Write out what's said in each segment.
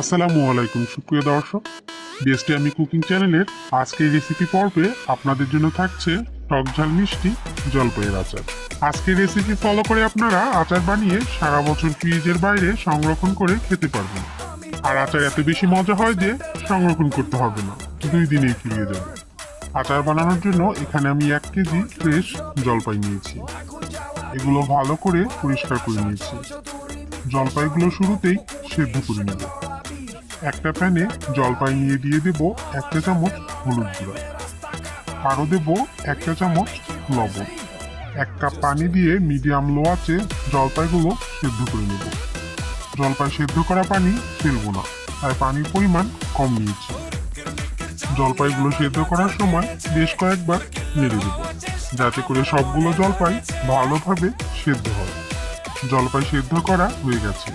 আসসালামু আলাইকুম, সুপ্রিয় দর্শক। বিএসটি আমি কুকিং চ্যানেলের আজকের রেসিপি পর্বে আপনাদের জন্য থাকছে টক ঝাল মিষ্টি জলপাইয়ের আচার। আজকের রেসিপি ফলো করে আপনারা আচার বানিয়ে সারা বছর ফ্রিজের বাইরে সংরক্ষণ করে খেতে পারবেন। আর আচার এত বেশি মজা হয় যে সংরক্ষণ করতে হবে না, দুই দিনেই ফুরিয়ে যাবে। আচার বানানোর জন্য এখানে আমি এক কেজি ফ্রেশ জলপাই নিয়েছি। এগুলো ভালো করে পরিষ্কার করে নিয়েছি। জলপাইগুলো শুরুতেই সেদ্ধ করে নেব। একটা প্যানে জলপাই নিয়ে দিয়ে দেব একটা চামচ হলুদ গুঁড়া। আরও দেব একটা চামচ লবণ। এক কাপ পানি দিয়ে মিডিয়াম লো আছে জলপাইগুলো সেদ্ধ করে নেব। জলপাই সেদ্ধ করা পানি ফেলব না তাই পানির পরিমাণ কম নিয়েছি। জলপাইগুলো সেদ্ধ করার সময় বেশ কয়েকবার নেড়ে দেব, যাতে করে সবগুলো জলপাই ভালোভাবে সেদ্ধ হয়। জলপাই সেদ্ধ করা হয়ে গেছে।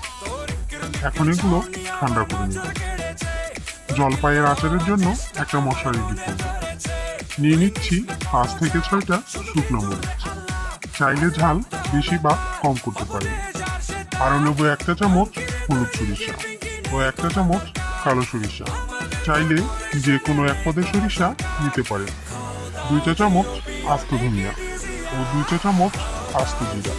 এখন এগুলো ঠান্ডা করে নেব জলপাইয়ের আচারের জন্য একটা মশলা রেডি করব। নিয়ে নিচ্ছি পাঁচ থেকে ছয়টা শুকনো মরিচ। চাইলে ঝাল বেশি বা কম করতে পারেন। আরও নেব একটা চামচ হলুদ সরিষা ও একটা চামচ কালো সরিষা। চাইলে যে কোনো এক পদের সরিষা নিতে পারেন। দুই চা চামচ আস্ত ধনিয়া ও দুই চা চামচ আস্ত জিরা।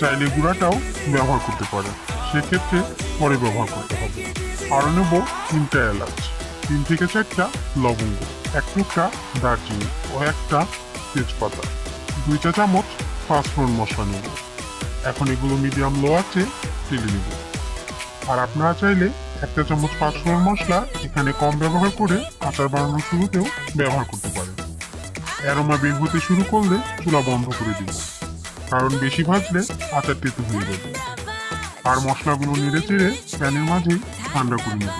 চাইলে গুঁড়াটাও ব্যবহার করতে পারেন। সেক্ষেত্রে পরে ব্যবহার করতে হবে। আরও নেব তিনটা এলাচ। তিন থেকে চারটা লবঙ্গ, এক টুকরা দারচিনি ও একটা তেজপাতা। দুই চা চামচ পাঁচফোড়ন মশলা নেব। এখন এগুলো মিডিয়াম লো আছে, তেলে নেব। আর আপনারা চাইলে একটা চামচ পাঁচফোড়ন মশলা এখানে কম ব্যবহার করে আচার বানানোর শুরুতেও ব্যবহার করতে পারেন। অ্যারোমা বের হতে শুরু করলে চুলা বন্ধ করে দিব কারণ বেশি ভাজলে আচার তেতো হয়ে যাবে। আর মশলাগুলো নেড়ে চেড়ে প্যানের মাঝেই ঠান্ডা করে নেব।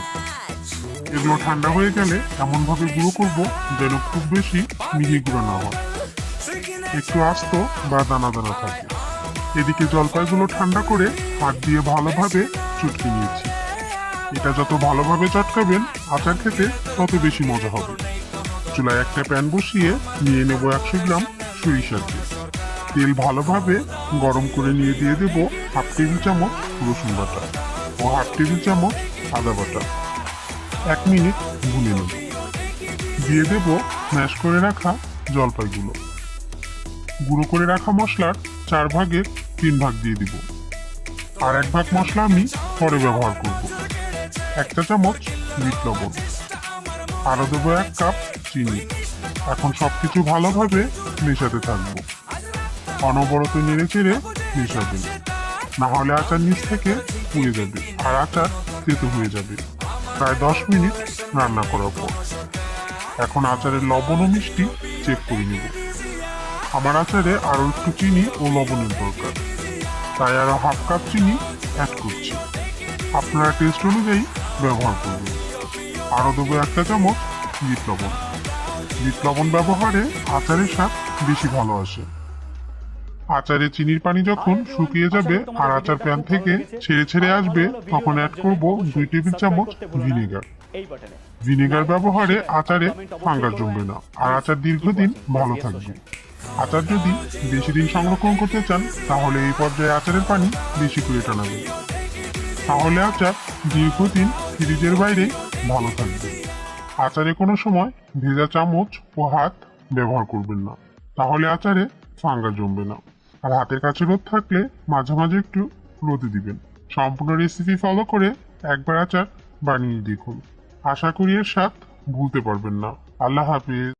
এগুলো ঠান্ডা হয়ে গেলে এমনভাবে গুঁড়ো করব যেন খুব বেশি মিহি গুঁড়ো না হয়। একটু আস্ত বা দানা দানা থাকে। এদিকে জলপাইগুলো ঠান্ডা করে হাত দিয়ে ভালোভাবে চটকে নিয়েছি। এটা যত ভালোভাবে চটকাবেন, আচার খেতে তত বেশি মজা হবে। চুলায় একটা প্যান বসিয়ে নিয়ে নেব একশো গ্রাম সরিষার তেল। তেল ভালোভাবে গরম করে নিয়ে দিয়ে দেব হাফ টেবিল চামচ রসুন বাটা। ও হাফ টেবিল চামচ আদা বাটা। এক মিনিট ভুনে নেব। দিয়ে দেব ম্যাশ করে রাখা জলপাইগুলো। গুঁড়ো করে রাখা মশলার চার ভাগের তিন ভাগ দিয়ে দিব। আর এক ভাগ মশলা আমি পরে ব্যবহার করব। একটা চামচ মিট লবণ। আরও দেবো এক কাপ চিনি। এখন সব কিছু ভালোভাবে মেশাতে থাকব। অনবরত নেড়ে চেড়ে মেশাবেন। না হলে আচার নিচ থেকে পুড়ে যাবে। আর আচার তেতো হয়ে যাবে। প্রায় দশ মিনিট রান্না করার পর। এখন আচারের লবণ ও মিষ্টি চেক করে নেব। আমার আচারে আরও একটু চিনি ও লবণের দরকার। তাই আরও হাফ কাপ চিনি অ্যাড করছি। আপনারা টেস্ট অনুযায়ী ব্যবহার করবেন। আরও দেবো একটা চামচ বিট লবণ। লবণ ব্যবহারে আচারের স্বাদ বেশি ভালো আসে। আচারে চিনির পানি যখন শুকিয়ে যাবে আর আচার প্যান থেকে ছেড়ে ছেড়ে আসবে তখন অ্যাড করব দুই টেবিল চামচ ভিনেগার। ভিনেগার ব্যবহারে আচারে ফাঙ্গাস জমবে না আর আচার দীর্ঘদিন ভালো থাকবে। আচার যদি বেশি দিন সংরক্ষণ করতে চান তাহলে এই পর্যায়ে আচারের পানি বেশি করে টানাবে তাহলে আচার দীর্ঘদিন ফ্রিজের বাইরে ভালো থাকবে। আচারে কোনো সময় ভেজা চামচ ও হাত ব্যবহার করবেন না তাহলে আচারে ফাঙ্গাস জমবে না। আর হাতের কাছে রোদ থাকলে মাঝে মাঝে একটু রোদে দিবেন। সম্পূর্ণ রেসিপি ফলো করে একবার আচার বানিয়ে দেখুন। আশা করি এর স্বাদ ভুলতে পারবেন না। আল্লাহ হাফিজ।